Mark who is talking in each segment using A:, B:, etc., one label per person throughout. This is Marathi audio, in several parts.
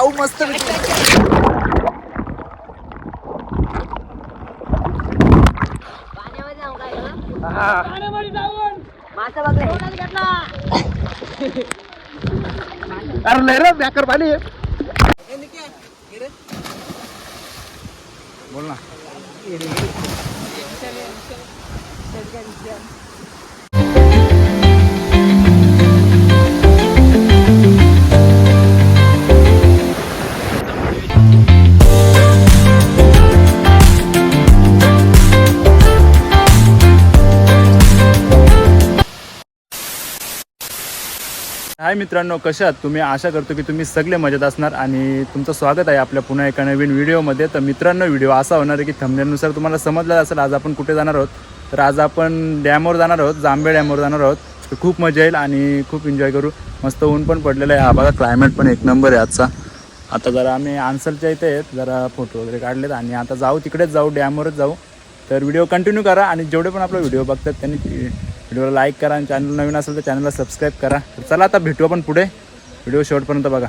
A: जाऊ मस्त अरे लय रे बॅकर पाणी. बोल ना. हाय मित्रांनो कशा आहात तुम्ही? आशा करतो की तुम्ही सगळे मजेत असणार आणि तुमचं स्वागत आहे आपल्या पुन्हा एका नवीन व्हिडिओमध्ये. तर मित्रांनो व्हिडिओ असा होणार आहे की थंबनेलनुसार तुम्हाला समजलं असेल आज आपण कुठे जाणार आहोत? तर आज आपण डॅमवर जाणार आहोत जांबे डॅमवर जाणार आहोत. तर खूप मजा येईल आणि खूप एन्जॉय करू. मस्त ऊन पण पडलेलं आहे. हा बघा क्लायमेट पण एक नंबर आहे आजचा. आता जरा आम्ही आन्सरच्या इथे आहेत जरा फोटो वगैरे काढलेत आणि आता जाऊ तिकडेच जाऊ डॅमवरच जाऊ. तर व्हिडिओ कंटिन्यू करा आणि जेवढे पण आपला व्हिडिओ बघतात त्यांनी व्हिडिओला लाईक करा आणि चॅनल नवीन असेल तर चॅनलला सबस्क्राईब करा. तर चला आता भेटू आपण पुढे. व्हिडिओ शेवटपर्यंत बघा.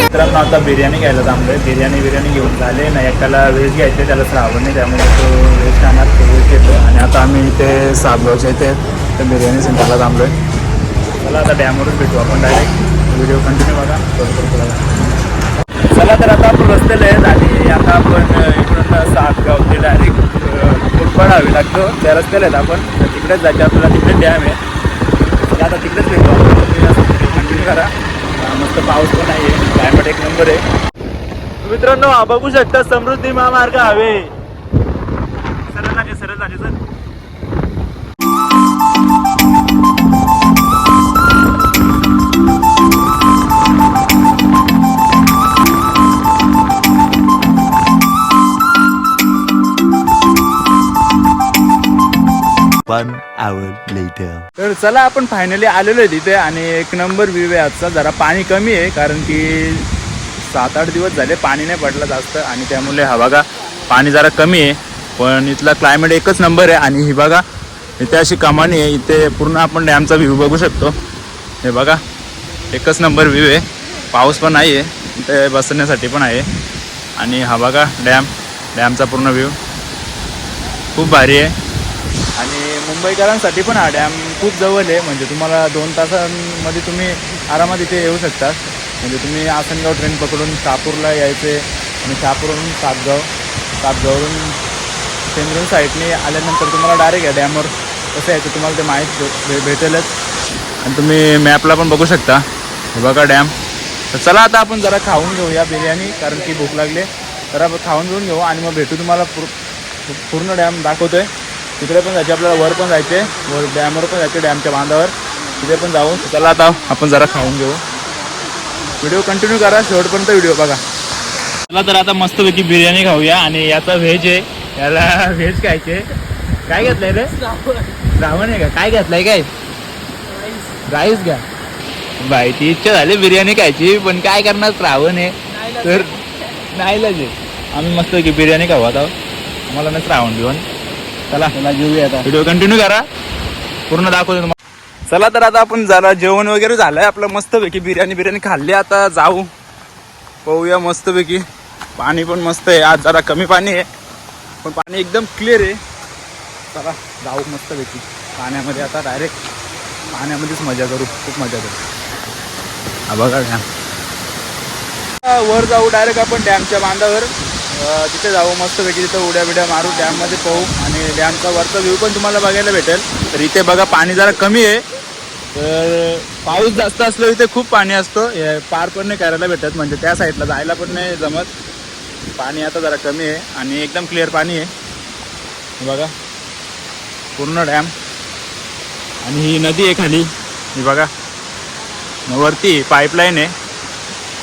A: मित्रांनो आता बिर्याणी घ्यायला थांबलोय. बिर्याणी बिर्याणी घेऊन झाले. नाही एकाला व्हेज घ्यायचे त्याला श्रावण नाही त्यामुळे तो व्हेज खाणार तो व्हेज घेतो आणि आता आम्ही इथे साबगावच्या इथे तर बिर्याणी सेंटरला थांबलोय. चला आता डॅमवरून भेटू आपण डायरेक्ट व्हिडिओ कंटिन्यू बघा. बरोबर चला तर आता आपण रस्त्याला आहेत आणि आता आपण इकडून सातगाव ते डायरेक्ट कुरपड हवी लागतो. त्या रस्त्याला आहेत आपण. तर तिकडेच जायचं आपल्याला तिकडे डॅम आहे. चला आता तिकडेच भेटू आपण. कंटिन्यू करा. मस्त पाऊस पण आहे क्लायमेट एक नंबर आहे. मित्रांनो हा बघू शकता समृद्धी महामार्ग हवे.
B: वन आवर लेटर
A: तर चला आपण फायनली आलेलो आहे तिथे आणि एक नंबर व्ह्यू आहे आजचा. जरा पाणी कमी आहे कारण की सात आठ दिवस झाले पाणी नाही पडलं जास्त आणि त्यामुळे हा बघा पाणी जरा कमी आहे. पण इथला क्लायमेट एकच नंबर आहे आणि ही बघा इथे अशी कमानी आहे. इथे पूर्ण आपण डॅमचा व्ह्यू बघू शकतो. हे बघा एकच नंबर व्ह्यू आहे. पाऊस पण नाही आहे इथे बसण्यासाठी पण आहे. आणि हा बघा डॅम डॅमचा पूर्ण व्ह्यू खूप भारी आहे. आणि मुंबईकरांसाठी पण हा डॅम खूप जवळ आहे. म्हणजे तुम्हाला दोन तासांमध्ये तुम्ही आरामात इथे येऊ शकता. म्हणजे तुम्ही आसनगाव ट्रेन पकडून शहापूरला यायचे आणि शहापूरहून सातगाव सातगाववरून सेंद्रून साईडने आल्यानंतर तुम्हाला डायरेक्ट या डॅमवर कसं यायचं तुम्हाला ते माहीत भे भेटेलच. आणि तुम्ही मॅपला पण बघू शकता. हे बघा डॅम. तर चला आता आपण जरा खाऊन घेऊया बिर्याणी कारण की भूक लागली तर खाऊन घेऊन घेऊ आणि मग भेटू तुम्हाला पूर्ण डॅम दाखवतो आहे तिकडे पण जायचे आपल्याला वर पण जायचे वर डॅमवर पण जायचे डॅमच्या बांधावर. तिथे पण जाऊन चला आता आपण जरा खाऊन घेऊ. व्हिडिओ कंटिन्यू करा शेवटपर्यंत व्हिडिओ बघा. चला तर आता मस्तपैकी बिर्याणी खाऊया आणि याचा व्हेज आहे. याला व्हेज खायचे. काय घेतलंय रे? श्रावण आहे का? काय घेतलंय काय? राईस घ्या. बाई ती इच्छा झाली बिर्याणी खायची पण काय करणार? श्रावण आहे. तर नाही लगे आम्ही मस्तपैकी बिर्याणी खाऊ आता. मला नाही श्रावण घेऊन चला. चला आता. व्हिडिओ कंटिन्यू करा. पूर्ण दाखवतो तुम्हाला चला तर आता आपण जरा जेवण वगैरे झालंय. आपलं मस्तपैकी बिर्याणी बिर्याणी खाल्ली. आता जाऊ. पाहूया मस्तपैकी. पाणी पण मस्त आहे. आज जरा कमी पाणी आहे. पण पाणी एकदम क्लिअर आहे. चला जाऊ मस्तपैकी. पाण्यामध्ये आता डायरेक्ट पाण्यामध्येच मजा करू. खूप मजा करू. हा बघा डॅम वर जाऊ डायरेक्ट आपण डॅमच्या बांधावर. तिथे जाऊ मस्तपैकी तिथं उड्या बिड्या मारू डॅममध्ये पाहू आणि डॅमचा वरचा व्ह्यू पण तुम्हाला बघायला भेटेल. तर इथे बघा पाणी जरा कमी आहे. तर पाऊस जास्त असलं इथे खूप पाणी असतं. हे पार पण नाही करायला भेटत म्हणजे त्या साईडला जायला पण नाही जमत. पाणी आता जरा कमी आहे आणि एकदम क्लिअर पाणी आहे. बघा पूर्ण डॅम. आणि ही नदी आहे खाली. ही बघा वरती पाईपलाईन आहे.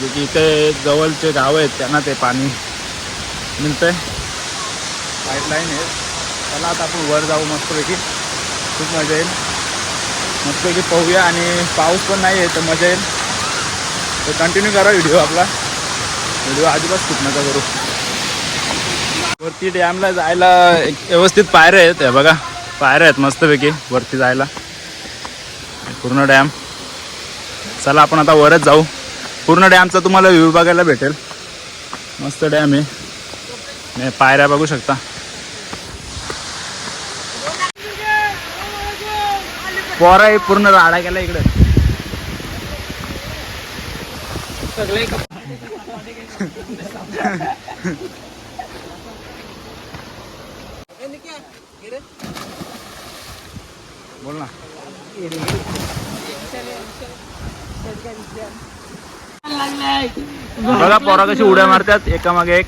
A: जे की इथे जवळचे गाव आहेत त्यांना ते पाणी मिळतंय. पाईपलाईन आहे. चला आता आपण वर जाऊ मस्तपैकी. खूप मजा येईल. मस्तपैकी पाहूया आणि पाऊस पण नाही आहे तर मजा येईल. तर कंटिन्यू करा व्हिडिओ आपला. व्हिडिओ अजिबात खूप नका करू. वरती डॅमला जायला एक व्यवस्थित पायऱ्या आहेत. हे बघा पायऱ्या आहेत मस्तपैकी वरती जायला. पूर्ण डॅम चला आपण आता वरच जाऊ. पूर्ण डॅमचा तुम्हाला व्ह्यू बघायला भेटेल. मस्त डॅम आहे. पायऱ्या बघू शकता. पोरा हे पूर्ण राडा गेला इकडे. बोल ना. बघा पोरा कशी उड्या मारतात. एकामागे एक.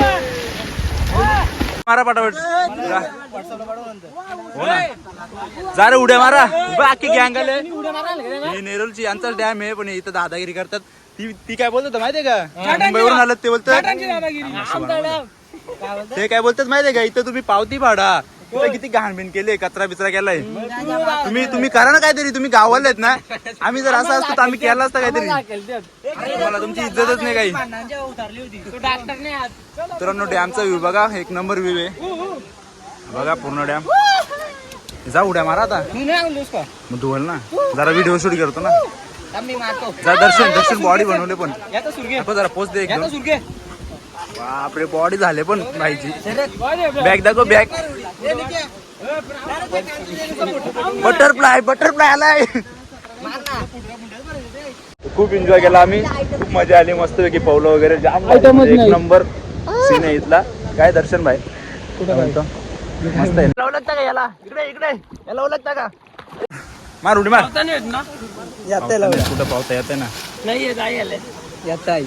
A: मारा पटापट. हो ना. जा रे उड्या मारा. बाकी गँग आले. ही नेरूलची यांचाच डॅम आहे पण इथं दादागिरी करतात. ती ती काय बोलतात माहितीये का? मुंबईवरून आलं ते बोलतात. ते काय बोलतात माहितीये का? इथं तुम्ही पावती भाडा इथं किती घाणबिण केले कचरा बिचरा केलाय? तुम्ही तुम्ही करा ना काहीतरी तुम्ही गावाले आहेत ना? आम्ही जर असं असतो तर आम्ही केलं असतं काहीतरी. तुम्हाला तुमची इज्जतच नाही काही. मित्रांनो डॅमचा व्ह्यू बघा. एक नंबर व्ह्यू आहे. बघा पूर्ण डॅम. जा उड्या मारा आता. मग धुवल ना. जरा व्हिडिओ शूट करतो ना.
C: मी मारतो.
A: जा दर्शन दर्शन बॉडी बनवले पण. जरा पोच दे बापरे बॉडी झाले पण भाईची बॅग दाखव बॅग बटरफ्लाय बटरफ्लाय आलाय. खूप एन्जॉय केला आम्ही. खूप मजा आली मस्त पैकी पवलं वगैरे. जाम. एक नंबर सीन आहे इथला. काय दर्शन भाई? मस्त आहे.
C: का याला? इकडे इकडे. का?
A: मार उडी मार कुठं पावता येते ना?
C: नाही येत आई आले. येत आहे.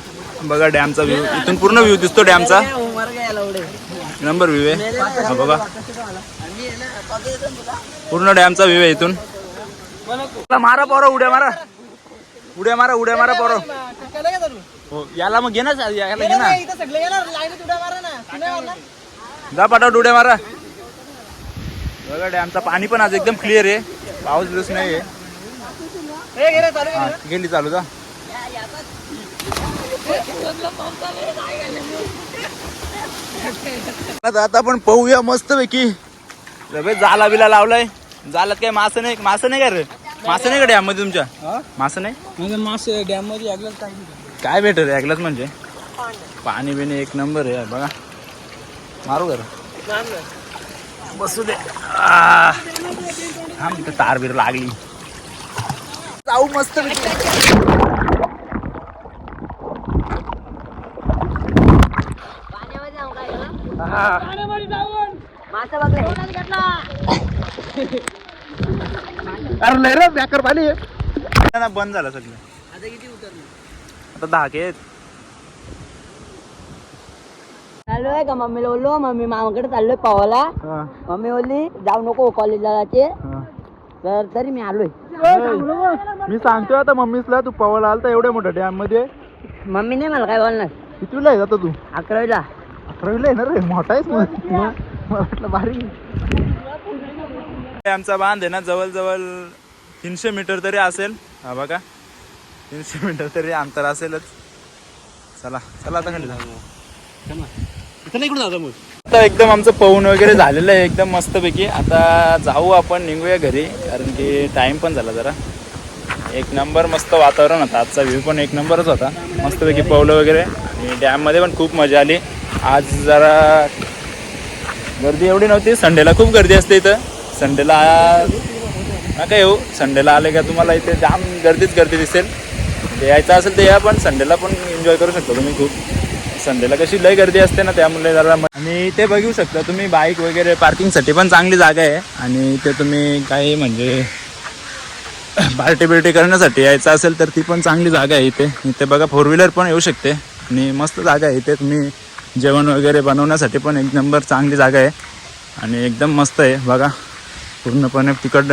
A: बघा डॅमचा व्ह्यू इथून पूर्ण व्ह्यू दिसतो डॅमचा. नंबर व्ह्यू आहे. हा बघा. पूर्ण डॅमचा व्ह्यू आहे इथून. मारा पोरं उड्या मारा. उड्या मारा उड्या मारा पोरं. हो याला मग घे ना याला घे ना. जा पाठवत उड्या मारा. बघा डॅमचा पाणी पण आज एकदम क्लिअर आहे. पाऊस दिवस नाही आहे गेली चालू जा. आता आपण पाहूया मस्त पैकी रवे जाला बिला लावलाय. जालात काय मासं नाही मासं नाही का रे? मासं नाही का डॅममध्ये तुमच्या मासं नाही?
C: म्हणजे मासे डॅममध्ये काय
A: काय भेटत ऐकलंच म्हणजे? पाणी. बिणी एक नंबर आहे बघा. मारू कर बसू दे. तार बीर लागली. जाऊ मस्त
C: मासा बघला
A: अरे लय रे बॅकर पाणी बंद झालं सगळं.
C: आता किती उतरलं?
A: आता दहा के
C: चाललोय का मम्मीला बोललो मम्मी मामाकडे चाललोय पवाला. मम्मी बोलली जाऊ नको कॉलेजला जाते तर तरी मी आलोय.
A: मी सांगतोय आता मम्मीसला तू पवायला आलता एवढ्या मोठ्या डॅममध्ये.
C: मम्मी नाही मला काय बोलणार?
A: कितीला आहे आता तू?
C: अकरावीला.
A: अकरावीला आहे ना रे मोठा आहेस मग. मला वाटलं भारी. आमचा बांध आहे ना जवळजवळ तीनशे मीटर तरी असेल. हा बघा. तीनशे मीटर तरी अंतर असेलच. चला चला आता खाली जाऊ. आता एकदम आमचं पवून वगैरे झालेलं आहे एकदम मस्तपैकी. आता जाऊ आपण निघूया घरी कारण की टाइम पण झाला जरा. एक नंबर मस्त वातावरण होतं आजचा व्ह्यू पण एक नंबरच होता. मस्तपैकी पवलं वगैरे. आणि डॅममध्ये पण खूप मजा आली. आज जरा गर्दी एवढी नव्हती. संडेला खूप गर्दी असते इथं. संडेला नका येऊ. संडेला आले का तुम्हाला इथे जाम गर्दीच गर्दी दिसेल. ते यायचं असेल तर या पण संडेला पण एन्जॉय करू शकता तुम्ही खूप. संडेला कशी लय गर्दी असते ना त्यामुळे जरा आणि ते बघू शकता तुम्ही बाईक वगैरे पार्किंगसाठी पण चांगली जागा आहे. आणि इथे तुम्ही काही म्हणजे पार्टी बिर्टी करण्यासाठी यायचं असेल तर ती पण चांगली जागा आहे इथे. इथे बघा फोर व्हीलर पण येऊ शकते. आणि मस्त जागा आहे इथे. तुम्ही जेवण वगैरे बनवण्यासाठी पण एक नंबर चांगली जागा आहे. आणि एकदम मस्त आहे बघा. पूर्णपणे तिकड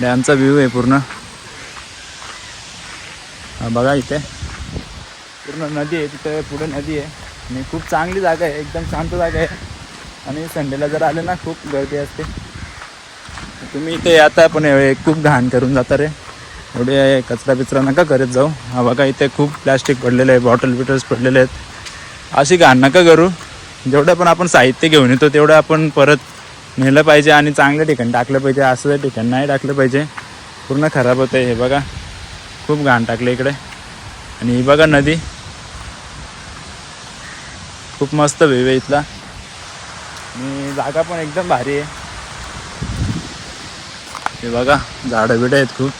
A: डॅमचा व्ह्यू आहे पूर्ण. हा बघा इथे. पूर्ण नदी आहे तिथे पुढे नदी आहे. आणि खूप चांगली जागा आहे एकदम शांत जागा आहे. आणि संडेला जर आले ना खूप गर्दी असते. तुम्ही इथे आता पण खूप घाण करून जाता रे. एवढे कचरा बिचरा नका करत जाऊ. हा बघा इथे खूप प्लॅस्टिक पडलेलं आहे बॉटल बिटल्स पडलेले आहेत. अशी घाण नका करू. जेवढं पण आपण साहित्य घेऊन येतो तेवढं आपण परत नेलं पाहिजे आणि चांगलं ठिकाण टाकलं पाहिजे असं ठिकाण नाही टाकलं पाहिजे. पूर्ण खराब होतं हे बघा. खूप घाण टाकलं इकडे. आणि ही बघा नदी. खूप मस्त व्ह्यू आहे इथला. आणि जागा पण एकदम भारी आहे. हे बघा झाडं बिडं आहेत खूप.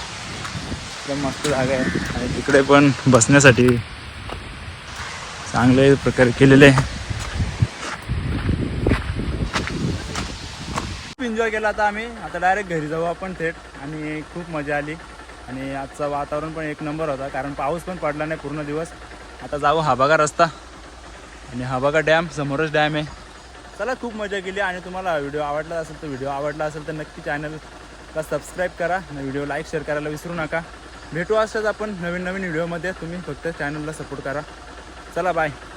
A: एकदम मस्त जागा आहे. आणि तिकडे पण बसण्यासाठी चांगले प्रकारे केलेले आहे. खूप एन्जॉय केला आता आम्ही. आता डायरेक्ट घरी जाऊ आपण थेट. आणि खूप मजा आली. आणि आजचं वातावरण पण एक नंबर होता. कारण पाऊस पण पडला नाही पूर्ण दिवस. आता जाऊ हाबागा रस्ता. आणि हाबागा डॅम समोरच डॅम आहे. चला खूप मजा केली. आणि तुम्हाला व्हिडिओ आवडला असेल तर व्हिडिओ आवडला असेल तर नक्की चॅनलला सबस्क्राईब करा. आणि व्हिडिओ लाईक शेअर करायला विसरू नका. भेटू असंच आपण नवीन नवीन व्हिडिओमध्ये तुम्ही फक्त चॅनलला सपोर्ट करा. चला बाय.